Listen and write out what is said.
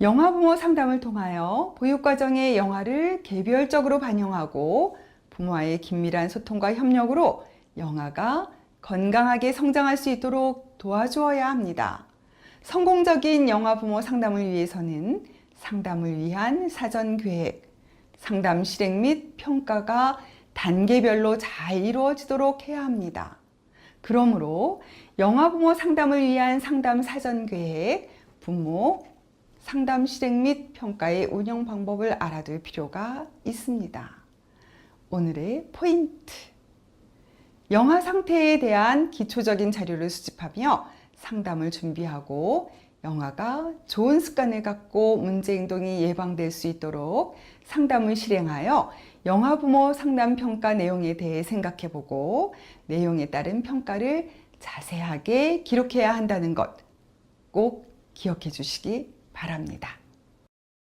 영아부모 상담을 통하여 보육 과정의 영아를 개별적으로 반영하고 부모와의 긴밀한 소통과 협력으로 영아가 건강하게 성장할 수 있도록 도와주어야 합니다. 성공적인 영아 부모 상담을 위해서는 상담을 위한 사전 계획, 상담 실행 및 평가가 단계별로 잘 이루어지도록 해야 합니다. 그러므로 영아 부모 상담을 위한 상담 사전 계획, 부모 상담 실행 및 평가의 운영 방법을 알아둘 필요가 있습니다. 오늘의 포인트. 영아 상태에 대한 기초적인 자료를 수집하며 상담을 준비하고 영아가 좋은 습관을 갖고 문제 행동이 예방될 수 있도록 상담을 실행하여 영아 부모 상담 평가 내용에 대해 생각해 보고 내용에 따른 평가를 자세하게 기록해야 한다는 것 꼭 기억해 주시기 바랍니다.